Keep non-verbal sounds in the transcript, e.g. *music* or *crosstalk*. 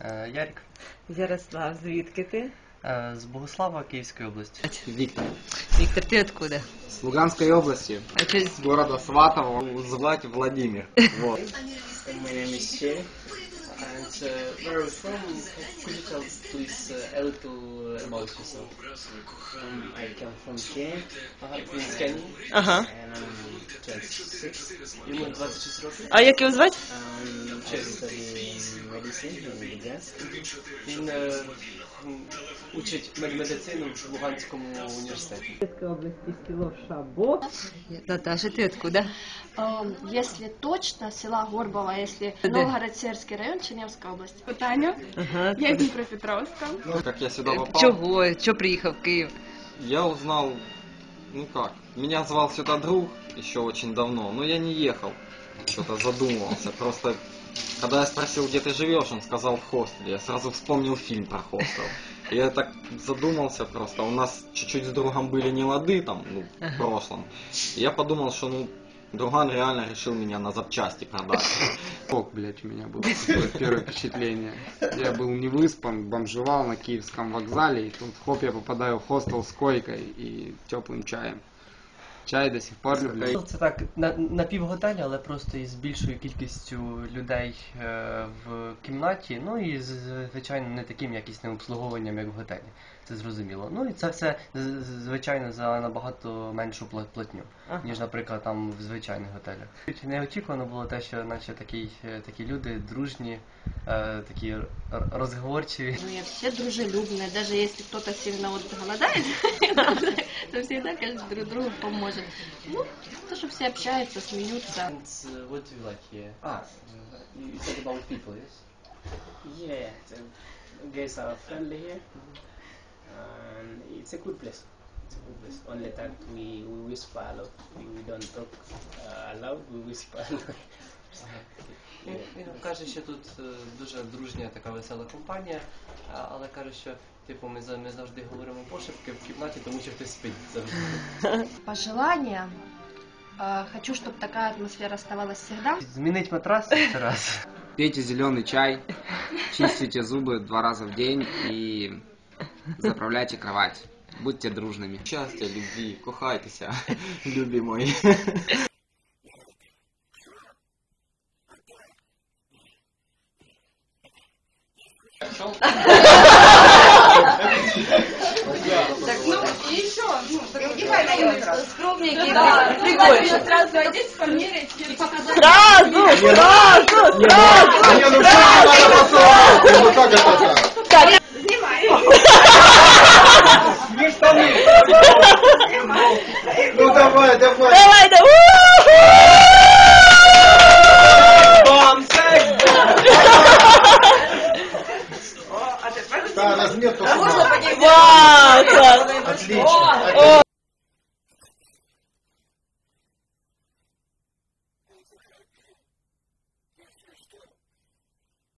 Е, Ярик. Ярослав, звідки ти? Е, З Богослава Київської області. Виктор. Віктор, ти откуда? С Луганской области, А чо- с города Сватово. Звать Владимир. Вот. *laughs* My name is Che, and uh, where are you from? Could you tell please uh, a little uh, about yourself? Um, I come from Kenya, it means Kenya, Ага. and I'm 26. Йому 26 років. А як його звати? Medicine. Він е, учить мед- медицину в Луганському університеті. Області село Шабо. Наташа, ти откуда? Если точно, села Горбова, если Да. Новгород-Серский район, Черневская область. Таня, Ага. я из Днепропетровска. Ну, Как я сюда попал, Чого? Чого приїхав в Київ? я узнал, ну как, меня звал сюда друг еще очень давно, но я не ехал. Что-то задумывался. Просто, когда я спросил, где ты живешь, он сказал в хостеле. Я сразу вспомнил фильм про хостел. И Я так задумался просто. У нас чуть-чуть с другом были не лады там, ну, в прошлом. И я подумал, что, ну, друган реально решил меня на запчасти продать. *laughs* Шок, блядь, у меня было первое впечатление. Я был не выспан, бомжевал на киевском вокзале, и тут хоп, я попадаю в хостел с койкой и теплым чаем. Чай до сих пор люблю. Це так, на, на півготелі, але просто із більшою кількістю людей е, в кімнаті, ну і з- звичайно не таким якісним обслуговуванням, як в готелі. Це зрозуміло. Ну і це все звичайно за набагато меншу платню, Ага. ніж, наприклад, там в звичайних готелях. Неочікувано було те, що наче такі, е, такі люди дружні, е, такі розговорчиві. Ну, я все дружелюбные, даже если кто-то сильно вот голодает, *laughs* то всегда каждый друг другу поможет. Ну, то, что все общаются, смеются. And uh, what do you like here? Ah, you you talk about people, yes? Yeah, the guys are friendly here, and it's a good place. It's a good place. Only that we, we whisper a lot. We, we don't talk uh, aloud. We whisper a lot. *laughs* Він, він каже, що тут е, дуже дружня така весела компанія, а- але каже, що типу ми, за- ми завжди говоримо пошепки в кімнаті, тому що хтось спить завжди. *laughs* Пожелания. Э, Хочу, чтобы такая атмосфера оставалась всегда. Змінить матрас це раз. *laughs* Пейте зеленый чай, чистите зубы два раза в день и заправляйте кровать. Будьте дружными. Щастя, любві, кохайтеся, *laughs* любі мої. пошел. *laughs* Так, ну, и еще, ну, других районов скромненькие, прикольные. Сразу одеть, померить. Сразу, сразу, сразу, сразу. Ну как это так? Да, размер только. Можно по ней Вау, отлично.